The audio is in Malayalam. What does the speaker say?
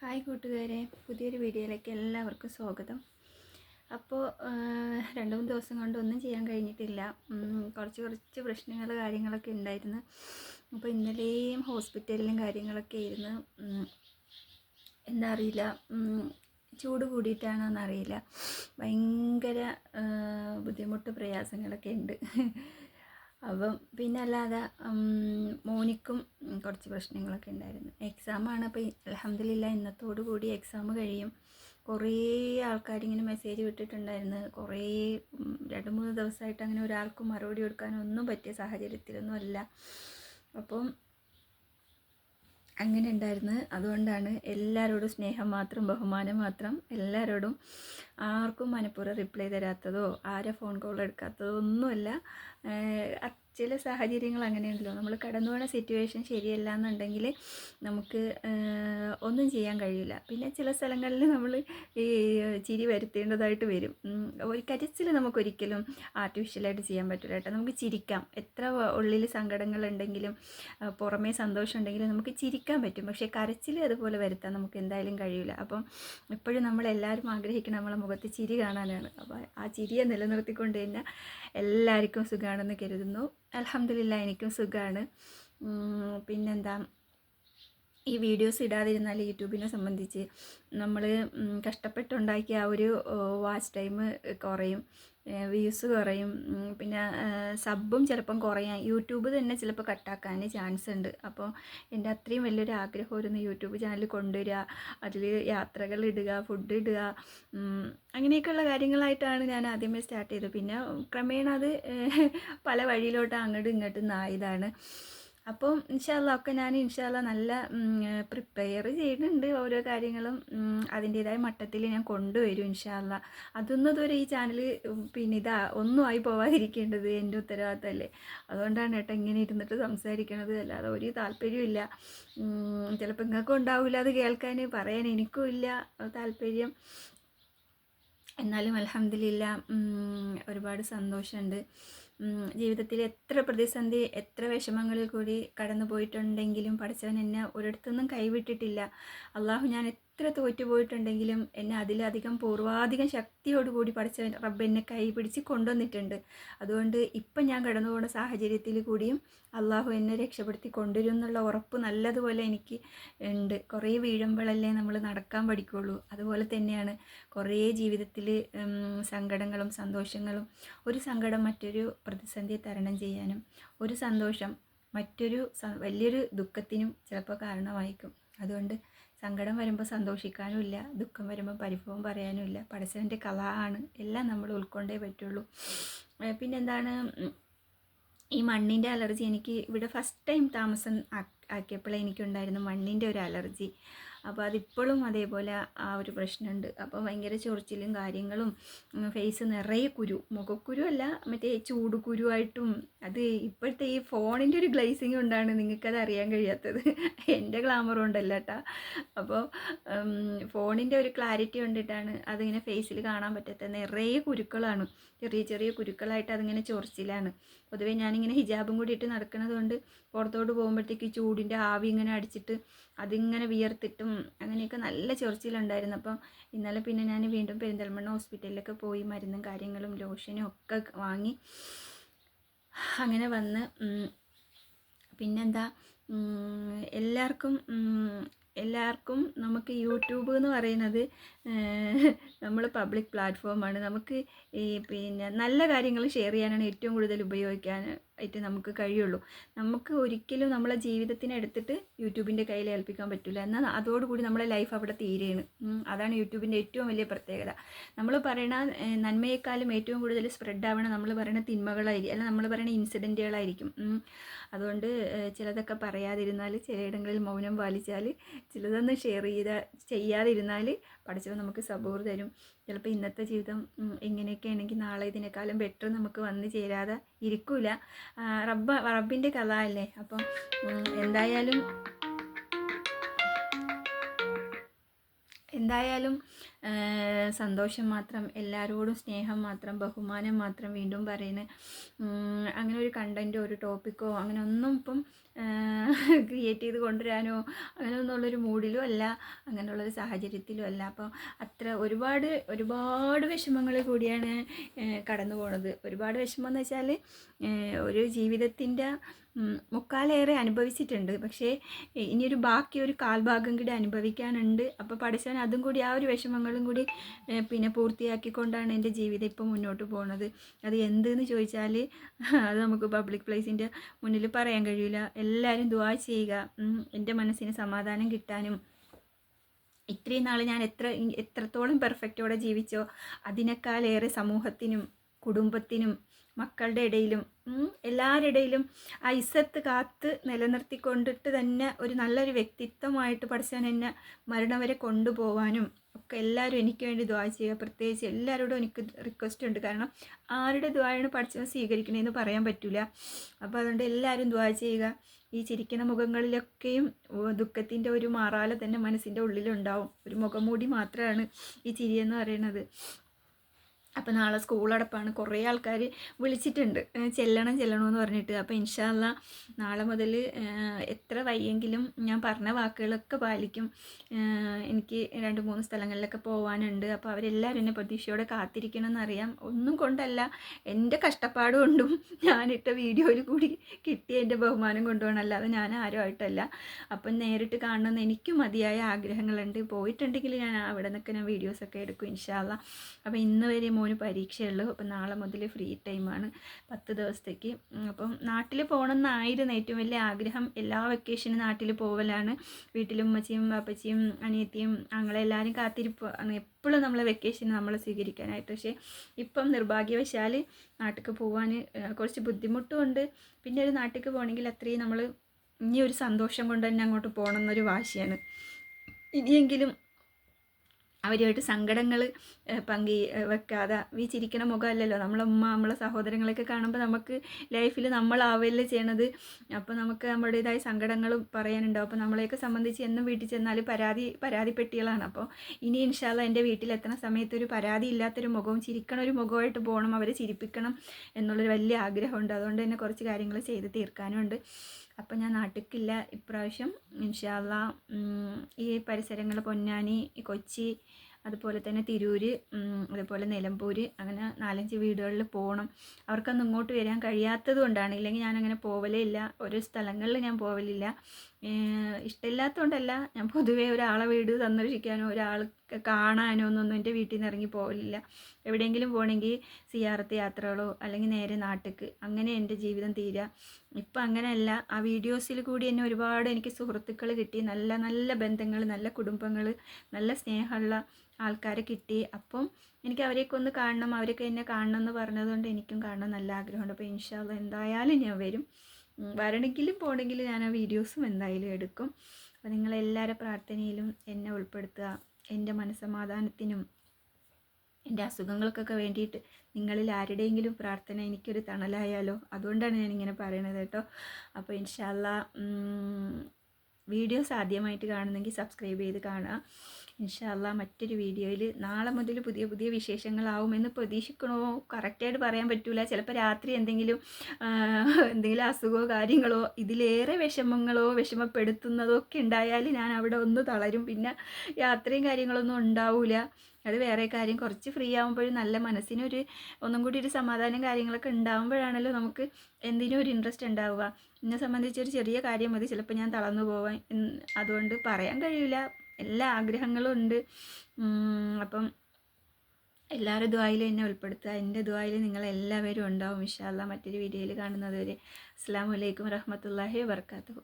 ഹായ് കൂട്ടുകാരെ പുതിയൊരു വീഡിയോയിലേക്ക് എല്ലാവർക്കും സ്വാഗതം. അപ്പോൾ രണ്ട് മൂന്ന് ദിവസം കൊണ്ട് ഒന്നും ചെയ്യാൻ കഴിഞ്ഞിട്ടില്ല. കുറച്ച് കുറച്ച് പ്രശ്നങ്ങൾ കാര്യങ്ങളൊക്കെ ഉണ്ടായിരുന്നു. അപ്പോൾ ഇന്നലെയും ഹോസ്പിറ്റലിലും കാര്യങ്ങളൊക്കെ ആയിരുന്നു. എന്താ അറിയില്ല. ചൂട് കൂടിയിട്ടാണോ അറിയില്ല ഭയങ്കര ബുദ്ധിമുട്ട് പ്രയാസങ്ങളൊക്കെ ഉണ്ട്. അപ്പം പിന്നെ അല്ലാതെ മോനിക്കും കുറച്ച് പ്രശ്നങ്ങളൊക്കെ ഉണ്ടായിരുന്നു. എക്സാമാണ് അപ്പോൾ അലഹമില്ല ഇന്നത്തോടു കൂടി എക്സാം കഴിയും. കുറേ ആൾക്കാരിങ്ങനെ മെസ്സേജ് വിട്ടിട്ടുണ്ടായിരുന്നു. കുറേ രണ്ട് മൂന്ന് ദിവസമായിട്ട് അങ്ങനെ ഒരാൾക്കും മറുപടി കൊടുക്കാനൊന്നും പറ്റിയ സാഹചര്യത്തിലൊന്നും അല്ല. അപ്പം അങ്ങനെ ഉണ്ടായിരുന്നു. അതുകൊണ്ടാണ് എല്ലാവരോടും സ്നേഹം മാത്രം ബഹുമാനം മാത്രം എല്ലാവരോടും ആർക്കും മനഃപൂർവം റിപ്ലൈ തരാത്തതോ ആരെ ഫോൺ കോൾ എടുക്കാത്തതോ ഒന്നുമല്ല. ചില സാഹചര്യങ്ങൾ അങ്ങനെയുണ്ടല്ലോ. നമ്മൾ കടന്നു പോകുന്ന സിറ്റുവേഷൻ ശരിയല്ല എന്നുണ്ടെങ്കിൽ നമുക്ക് ഒന്നും ചെയ്യാൻ കഴിയില്ല. പിന്നെ ചില സ്ഥലങ്ങളിൽ നമ്മൾ ഈ ചിരി വരുത്തേണ്ടതായിട്ട് വരും. ഒരു കരച്ചിൽ നമുക്കൊരിക്കലും ആർട്ടിഫിഷ്യലായിട്ട് ചെയ്യാൻ പറ്റില്ല കേട്ടോ. നമുക്ക് ചിരിക്കാം. എത്ര ഉള്ളിൽ സങ്കടങ്ങളുണ്ടെങ്കിലും പുറമേ സന്തോഷം ഉണ്ടെങ്കിലും നമുക്ക് ചിരിക്കാൻ പറ്റും. പക്ഷേ കരച്ചിൽ അതുപോലെ വരുത്താൻ നമുക്ക് എന്തായാലും കഴിയില്ല. അപ്പം എപ്പോഴും നമ്മളെല്ലാവരും ആഗ്രഹിക്കണം നമ്മളെ മുഖത്ത് ചിരി കാണാനാണ്. അപ്പോൾ ആ ചിരിയെ നിലനിർത്തിക്കൊണ്ട് തന്നെ എല്ലാവർക്കും സുഖമാണെന്ന് കരുതുന്നു. അലഹമില്ല എനിക്കും സുഖമാണ്. പിന്നെന്താ? ഈ വീഡിയോസ് ഇടാതിരുന്നാൽ യൂട്യൂബിനെ സംബന്ധിച്ച് നമ്മൾ കഷ്ടപ്പെട്ടുണ്ടാക്കിയ ആ ഒരു വാച്ച് ടൈം കുറയും വ്യൂസ് കുറയും പിന്നെ സബും ചിലപ്പം കുറയാൻ യൂട്യൂബ് തന്നെ ചിലപ്പോൾ കട്ടാക്കാൻ ചാൻസ് ഉണ്ട്. അപ്പോൾ എന്റെ അത്രയും വലിയൊരു ആഗ്രഹമായിരുന്നു യൂട്യൂബ് ചാനൽ കൊണ്ടുവരിക അതിൽ യാത്രകൾ ഇടുക ഫുഡ് ഇടുക അങ്ങനെയൊക്കെയുള്ള കാര്യങ്ങളായിട്ടാണ് ഞാൻ ആദ്യമേ സ്റ്റാർട്ട് ചെയ്തത്. പിന്നെ ക്രമേണ അത് പല വഴിയിലോട്ട് അങ്ങോട്ടും ഇങ്ങോട്ടും നായതാണ്. അപ്പോൾ ഇൻഷാല്ല ഒക്കെ ഞാൻ ഇൻഷാല്ല നല്ല പ്രിപ്പയർ ചെയ്യുന്നുണ്ട് ഓരോ കാര്യങ്ങളും. അതിന്റെതായ അതിന്റേതായ മട്ടത്തിൽ ഞാൻ കൊണ്ടുവരും ഇൻഷാല്ല അതൊന്നും ഇതുവരെ ഈ ചാനൽ പിന്നെ ഇതാ ഒന്നും ആയി പോവാതിരിക്കേണ്ടത് എന്റെ ഉത്തരവാദിത്തമല്ലേ? അതുകൊണ്ടാണ് കേട്ടോ ഇങ്ങനെ ഇരുന്നിട്ട് സംസാരിക്കണത്. അല്ലാതെ ഒരു താല്പര്യമില്ല ചിലപ്പോൾ നിങ്ങൾക്കും ഉണ്ടാവില്ല അത് കേൾക്കാൻ പറയാൻ എനിക്കും ഇല്ല. താല്പര്യം. എന്നാലും അലഹമില്ല ഒരുപാട് സന്തോഷമുണ്ട്. ജീവിതത്തിൽ എത്ര പ്രതിസന്ധി എത്ര വിഷമങ്ങളിൽ കൂടി കടന്നു പോയിട്ടുണ്ടെങ്കിലും പഠിച്ചവൻ എന്നെ ഒരിടത്തുനിന്നും കൈവിട്ടിട്ടില്ല. അള്ളാഹു ഞാൻ എത്ര തോറ്റുപോയിട്ടുണ്ടെങ്കിലും എന്നെ അതിലധികം പൂർവാധികം ശക്തിയോടുകൂടി പഠിച്ചവൻ റബ്ബ് എന്നെ കൈ പിടിച്ച് കൊണ്ടുവന്നിട്ടുണ്ട്. അതുകൊണ്ട് ഇപ്പം ഞാൻ കടന്നു പോകുന്ന സാഹചര്യത്തിൽ കൂടിയും അള്ളാഹു എന്നെ രക്ഷപ്പെടുത്തി കൊണ്ടുവരും എന്നുള്ള ഉറപ്പ് നല്ലതുപോലെ എനിക്ക് ഉണ്ട്. കുറേ വീഴുമ്പോഴല്ലേ നമ്മൾ നടക്കാൻ പഠിക്കുള്ളൂ. അതുപോലെ തന്നെയാണ് കുറേ ജീവിതത്തിൽ സങ്കടങ്ങളും സന്തോഷങ്ങളും ഒരു സങ്കടം മറ്റൊരു പ്രതിസന്ധിയെ തരണം ചെയ്യാനും ഒരു സന്തോഷം മറ്റൊരു വലിയൊരു ദുഃഖത്തിനും ചിലപ്പോൾ കാരണമായിരിക്കും അതുകൊണ്ട് സങ്കടം വരുമ്പോൾ സന്തോഷിക്കാനുമില്ല ദുഃഖം വരുമ്പോൾ പരിഭവം പറയാനുമില്ല പടച്ചവന്റെ കല ആണ് എല്ലാം നമ്മൾ ഉൾക്കൊണ്ടേ പറ്റുള്ളൂ. പിന്നെ പിന്നെന്താണ്? ഈ മണ്ണിന്റെ അലർജി എനിക്ക് ഇവിടെ ഫസ്റ്റ് ടൈം താമസം ആക്കിയപ്പോഴേ എനിക്കുണ്ടായിരുന്നു മണ്ണിന്റെ ഒരു അലർജി. അപ്പോൾ അതിപ്പോഴും അതേപോലെ ആ ഒരു പ്രശ്നമുണ്ട് അപ്പോൾ ഭയങ്കര ചൊറിച്ചിലും കാര്യങ്ങളും ഫേസ് നിറയെ കുരു. മുഖക്കുരു അല്ല മറ്റേ ചൂട് കുരുവായിട്ടും. അത് ഇപ്പോഴത്തെ ഈ ഫോണിന്റെ ഒരു ഗ്ലേസിങ് കൊണ്ടാണ് നിങ്ങൾക്കത് അറിയാൻ കഴിയാത്തത്. എന്റെ ഗ്ലാമർ കൊണ്ടല്ല കേട്ടോ അപ്പോൾ ഫോണിന്റെ ഒരു ക്ലാരിറ്റി കൊണ്ടിട്ടാണ് അതിങ്ങനെ ഫേസിൽ കാണാൻ പറ്റാത്തത് നിറയെ കുരുക്കളാണ്. ചെറിയ ചെറിയ കുരുക്കളായിട്ട് അതിങ്ങനെ ചൊറിച്ചിലാണ്. പൊതുവേ ഞാനിങ്ങനെ ഹിജാബും കൂടി ഇട്ട് നടക്കുന്നത് കൊണ്ട് പുറത്തോട്ട് പോകുമ്പോഴത്തേക്ക് ചൂടിന്റെ ആവി ഇങ്ങനെ അടിച്ചിട്ട് അതിങ്ങനെ വിയർത്തിട്ടും അങ്ങനെയൊക്കെ നല്ല ചൊറിച്ചിലുണ്ടായിരുന്നു. അപ്പം ഇന്നലെ പിന്നെ ഞാൻ വീണ്ടും പെരിന്തൽമണ്ണ ഹോസ്പിറ്റലിലൊക്കെ പോയി മരുന്നും കാര്യങ്ങളും ലോഷനും ഒക്കെ വാങ്ങി അങ്ങനെ വന്ന് പിന്നെന്താ എല്ലാവർക്കും എല്ലാവർക്കും നമുക്ക് യൂട്യൂബ് എന്ന് പറയുന്നത് നമ്മൾ പബ്ലിക് പ്ലാറ്റ്ഫോമാണ് നമുക്ക് ഈ പിന്നെ നല്ല കാര്യങ്ങൾ ഷെയർ ചെയ്യാനാണ് ഏറ്റവും കൂടുതൽ ഉപയോഗിക്കാൻ ആയിട്ട് നമുക്ക് കഴിയുള്ളൂ. നമുക്ക് ഒരിക്കലും നമ്മളെ ജീവിതത്തിനെ എടുത്തിട്ട് യൂട്യൂബിന്റെ കയ്യിൽ ഏൽപ്പിക്കാൻ പറ്റില്ല എന്നാൽ അതോടുകൂടി നമ്മളെ ലൈഫ് അവിടെ തീരെയാണ്. അതാണ് യൂട്യൂബിന്റെ ഏറ്റവും വലിയ പ്രത്യേകത. നമ്മൾ പറയണ നന്മയെക്കാളും ഏറ്റവും കൂടുതൽ സ്പ്രെഡ് ആവണം നമ്മൾ പറയുന്ന തിന്മകളായിരിക്കും അല്ല നമ്മൾ പറയുന്ന ഇൻസിഡന്റുകളായിരിക്കും. അതുകൊണ്ട് ചിലതൊക്കെ പറയാതിരുന്നാൽ ചിലയിടങ്ങളിൽ മൗനം പാലിച്ചാൽ ചിലതൊന്നും ഷെയർ ചെയ്ത ചെയ്യാതിരുന്നാൽ പഠിച്ചവൻ നമുക്ക് സബൂർ തരും. ചിലപ്പോൾ ഇന്നത്തെ ജീവിതം എങ്ങനെയൊക്കെയാണെങ്കിൽ നാളെ ഇതിനേക്കാളും ബെറ്റർ നമുക്ക് വന്നു ചേരാതെ ഇരിക്കൂല. ആ, റബ്ബ റബ്ബിന്റെ കഥ അല്ലേ? അപ്പം എന്തായാലും എന്തായാലും സന്തോഷം മാത്രം എല്ലാവരോടും സ്നേഹം മാത്രം ബഹുമാനം മാത്രം വീണ്ടും പറയുന്നത് അങ്ങനെ ഒരു കണ്ടന്റോ ഒരു ടോപ്പിക്കോ അങ്ങനെ ഒന്നും ഇപ്പം ക്രിയേറ്റ് ചെയ്ത് കൊണ്ടുവരാനോ അങ്ങനെയൊന്നുള്ളൊരു മൂഡിലും അല്ല അങ്ങനെയുള്ളൊരു സാഹചര്യത്തിലും അല്ല. അപ്പോൾ അത്ര ഒരുപാട് ഒരുപാട് വിഷമങ്ങൾ കൂടിയാണ് കടന്നു പോണത്. ഒരുപാട് വിഷമം എന്ന് വെച്ചാൽ ഒരു ജീവിതത്തിന്റെ മുക്കാലേറെ അനുഭവിച്ചിട്ടുണ്ട്. പക്ഷേ ഇനിയൊരു ബാക്കി ഒരു കാൽഭാഗം കൂടി അനുഭവിക്കാനുണ്ട്. അപ്പോൾ പഠിച്ചവൻ അതും കൂടി ആ ഒരു വിഷമങ്ങളും കൂടി പിന്നെ പൂർത്തിയാക്കിക്കൊണ്ടാണ് എന്റെ ജീവിതം ഇപ്പോൾ മുന്നോട്ട് പോകുന്നത് അത് എന്തെന്ന് ചോദിച്ചാൽ അത് നമുക്ക് പബ്ലിക് പ്ലേസിന്റെ മുന്നിൽ പറയാൻ കഴിയില്ല എല്ലാവരും ദുവാ ചെയ്യുക. എന്റെ മനസ്സിന് സമാധാനം കിട്ടാനും. ഇത്രയും നാൾ ഞാൻ എത്ര എത്രത്തോളം പെർഫെക്റ്റോടെ ജീവിച്ചോ അതിനേക്കാളേറെ സമൂഹത്തിനും കുടുംബത്തിനും മക്കളുടെ ഇടയിലും എല്ലാവരുടെ ഇടയിലും ആ ഇസത്ത് കാത്ത് നിലനിർത്തിക്കൊണ്ടിട്ട് തന്നെ ഒരു നല്ലൊരു വ്യക്തിത്വമായിട്ട് പഠിച്ചാൻ എന്നെ മരണം വരെ കൊണ്ടുപോകാനും ഒക്കെ എല്ലാവരും എനിക്ക് വേണ്ടി ദ്വാ ചെയ്യുക. പ്രത്യേകിച്ച് എല്ലാവരോടും എനിക്ക് റിക്വസ്റ്റ് ഉണ്ട്. കാരണം ആരുടെ ദ്വായാണ് പഠിച്ചവൻ സ്വീകരിക്കണമെന്ന് പറയാൻ പറ്റില്ല അപ്പോൾ അതുകൊണ്ട് എല്ലാവരും ദ്വാ ചെയ്യുക. ഈ ചിരിക്കുന്ന മുഖങ്ങളിലൊക്കെയും ദുഃഖത്തിന്റെ ഒരു മാറാല തന്നെ മനസ്സിന്റെ ഉള്ളിലുണ്ടാവും. ഒരു മുഖംമൂടി മാത്രമാണ് ഈ ചിരിയെന്ന് പറയുന്നത്. അപ്പോൾ നാളെ സ്കൂൾ അടപ്പാണ്. കുറേ ആൾക്കാർ വിളിച്ചിട്ടുണ്ട്. ചെല്ലണം ചെല്ലണമെന്ന് പറഞ്ഞിട്ട്. അപ്പോൾ ഇൻഷാല്ല നാളെ മുതൽ എത്ര വയ്യെങ്കിലും ഞാൻ പറഞ്ഞ വാക്കുകളൊക്കെ പാലിക്കും. എനിക്ക് രണ്ട് മൂന്ന് സ്ഥലങ്ങളിലൊക്കെ പോകാനുണ്ട് അപ്പോൾ അവരെല്ലാവരും എന്നെ പ്രതീക്ഷയോടെ കാത്തിരിക്കണം എന്നറിയാം ഒന്നും കൊണ്ടല്ല എന്റെ കഷ്ടപ്പാട് കൊണ്ടും ഞാനിട്ട വീഡിയോയിൽ കൂടി കിട്ടിയ എന്റെ ബഹുമാനം കൊണ്ടുപോകണം അല്ലാതെ ഞാൻ ആരും ആയിട്ടല്ല. അപ്പം നേരിട്ട് കാണണമെന്ന് എനിക്കും മതിയായ ആഗ്രഹങ്ങളുണ്ട്. പോയിട്ടുണ്ടെങ്കിൽ ഞാൻ അവിടെ നിന്നൊക്കെ ഞാൻ വീഡിയോസൊക്കെ എടുക്കും ഇൻഷാല്ല അപ്പോൾ ഇന്ന് വരെ മോന് പരീക്ഷയുള്ളൂ. അപ്പം നാളെ മുതൽ ഫ്രീ ടൈമാണ് പത്ത് ദിവസത്തേക്ക്. അപ്പം നാട്ടിൽ പോകണമെന്നായിരുന്നു ഏറ്റവും വലിയ ആഗ്രഹം. എല്ലാ വെക്കേഷനും നാട്ടിൽ പോവലാണ്. വീട്ടിലും ഉമ്മച്ചിയും പാപ്പച്ചിയും അനിയത്തിയും ഞങ്ങളെല്ലാവരും കാത്തിരിപ്പ് എപ്പോഴും നമ്മളെ വെക്കേഷൻ നമ്മൾ സ്വീകരിക്കാനായിട്ട്. പക്ഷേ ഇപ്പം നിർഭാഗ്യവശാൽ നാട്ടിലേക്ക് പോകാൻ കുറച്ച് ബുദ്ധിമുട്ടുമുണ്ട് പിന്നെ ഒരു നാട്ടിലേക്ക് പോകണമെങ്കിൽ അത്രയും നമ്മൾ ഇനി ഒരു സന്തോഷം കൊണ്ട് തന്നെ അങ്ങോട്ട് പോകണം എന്നൊരു വാശിയാണ്. ഇനിയെങ്കിലും അവരുമായിട്ട് സങ്കടങ്ങൾ പങ്കി വെക്കാതെ ഈ ചിരിക്കണ മുഖമല്ലല്ലോ. നമ്മളെ ഉമ്മ നമ്മളെ സഹോദരങ്ങളൊക്കെ കാണുമ്പോൾ നമുക്ക് ലൈഫിൽ നമ്മളാവല്ലേ ചെയ്യണത്. അപ്പോൾ നമുക്ക് നമ്മുടേതായ സങ്കടങ്ങൾ പറയാനുണ്ടാവും. അപ്പോൾ നമ്മളെയൊക്കെ സംബന്ധിച്ച് എന്നും വീട്ടിൽ ചെന്നാൽ പരാതി പരാതിപ്പെട്ടികളാണ്. അപ്പോൾ ഇനി ഇൻഷാല്ല എന്റെ വീട്ടിലെത്തണ സമയത്ത് ഒരു പരാതി ഇല്ലാത്തൊരു മുഖവും ചിരിക്കണ ഒരു മുഖമായിട്ട് പോകണം അവരെ ചിരിപ്പിക്കണം എന്നുള്ളൊരു വലിയ ആഗ്രഹമുണ്ട്. അതുകൊണ്ട് തന്നെ കുറച്ച് കാര്യങ്ങൾ ചെയ്ത് തീർക്കാനുണ്ട്. അപ്പം ഞാൻ നാട്ടിക്കില്ല ഇപ്രാവശ്യം. ഇൻഷാല്ല ഈ പരിസരങ്ങൾ പൊന്നാനി കൊച്ചി അതുപോലെ തന്നെ തിരൂര് അതുപോലെ നിലമ്പൂർ അങ്ങനെ നാലഞ്ച് വീടുകളിൽ പോകണം അവർക്കൊന്നും ഇങ്ങോട്ട് വരാൻ കഴിയാത്തത് കൊണ്ടാണ്. ഇല്ലെങ്കിൽ ഞാൻ അങ്ങനെ പോവലേ ഇല്ല. ഓരോ സ്ഥലങ്ങളിൽ ഞാൻ പോവലില്ല. ഇഷ്ടമില്ലാത്തതുകൊണ്ടല്ല ഞാൻ പൊതുവേ ഒരാളെ വീട് സന്ദർശിക്കാനോ ഒരാൾ കാണാനോ ഒന്നും എന്റെ വീട്ടിൽ നിന്ന് ഇറങ്ങി പോകില്ല എവിടെയെങ്കിലും പോകണമെങ്കിൽ സിയാറത്ത് യാത്രകളോ അല്ലെങ്കിൽ നേരെ നാട്ടിക്ക് അങ്ങനെ എന്റെ ജീവിതം തീരുക ഇപ്പം അങ്ങനെയല്ല ആ വീഡിയോസിൽ കൂടി എന്നെ ഒരുപാട് എനിക്ക് സുഹൃത്തുക്കൾ കിട്ടി. നല്ല നല്ല ബന്ധങ്ങൾ നല്ല കുടുംബങ്ങൾ നല്ല സ്നേഹമുള്ള ആൾക്കാരെ കിട്ടി. അപ്പം എനിക്ക് അവരെയൊക്കെ ഒന്ന് കാണണം അവരൊക്കെ എന്നെ കാണണം എന്ന് പറഞ്ഞതുകൊണ്ട് എനിക്കും കാണണം നല്ല ആഗ്രഹമുണ്ട്. അപ്പോൾ ഇൻഷാല്ല എന്തായാലും ഞാൻ വരും. ഉം, വരണമെങ്കിലും പോകണമെങ്കിലും ഞാൻ ആ വീഡിയോസും എന്തായാലും എടുക്കും. അപ്പോൾ നിങ്ങളെല്ലാവരുടെ പ്രാർത്ഥനയിലും എന്നെ ഉൾപ്പെടുത്തുക. എന്റെ മനസ്സമാധാനത്തിനും എന്റെ അസുഖങ്ങൾക്കൊക്കെ വേണ്ടിയിട്ട് നിങ്ങളിൽ ആരുടെയെങ്കിലും പ്രാർത്ഥന എനിക്കൊരു തണലായാലോ? അതുകൊണ്ടാണ് ഞാനിങ്ങനെ പറയണത് കേട്ടോ. അപ്പോൾ ഇൻഷാല്ല വീഡിയോസ് ആദ്യമായിട്ട് കാണുന്നെങ്കിൽ സബ്സ്ക്രൈബ് ചെയ്ത് കാണുക. ഇൻഷാല്ല മറ്റൊരു വീഡിയോയിൽ നാളെ മുതൽ പുതിയ പുതിയ വിശേഷങ്ങളാവുമെന്ന് പ്രതീക്ഷിക്കണോ? കറക്റ്റായിട്ട് പറയാൻ പറ്റൂല. ചിലപ്പോൾ രാത്രി എന്തെങ്കിലും എന്തെങ്കിലും അസുഖമോ കാര്യങ്ങളോ ഇതിലേറെ വിഷമങ്ങളോ വിഷമപ്പെടുത്തുന്നതോ ഒക്കെ ഉണ്ടായാൽ ഞാൻ അവിടെ ഒന്ന് തളരും. പിന്നെ യാത്രയും കാര്യങ്ങളൊന്നും ഉണ്ടാവില്ല അത് വേറെ കാര്യം. കുറച്ച് ഫ്രീ ആകുമ്പോഴും നല്ല മനസ്സിനൊരു ഒന്നും കൂടി ഒരു സമാധാനം കാര്യങ്ങളൊക്കെ ഉണ്ടാകുമ്പോഴാണല്ലോ നമുക്ക് എന്തിനും ഒരു ഇൻട്രസ്റ്റ് ഉണ്ടാവുക. എന്നെ സംബന്ധിച്ചൊരു ചെറിയ കാര്യം മതി. ചിലപ്പോൾ ഞാൻ തളർന്നു പോവാൻ. അതുകൊണ്ട് പറയാൻ കഴിയില്ല എല്ലാ ആഗ്രഹങ്ങളും ഉണ്ട്. അപ്പം എല്ലാവരും ദ്വായിലും എന്നെ ഉൾപ്പെടുത്തുക. എന്റെ ദ്വായിൽ നിങ്ങളെല്ലാവരും ഉണ്ടാവും ഇഷാല്ല മറ്റൊരു വീഡിയോയിൽ കാണുന്നതുവരെ. അസ്സാം വലൈക്കും വറഹമത്തല്ലാഹി വർക്കാത്തു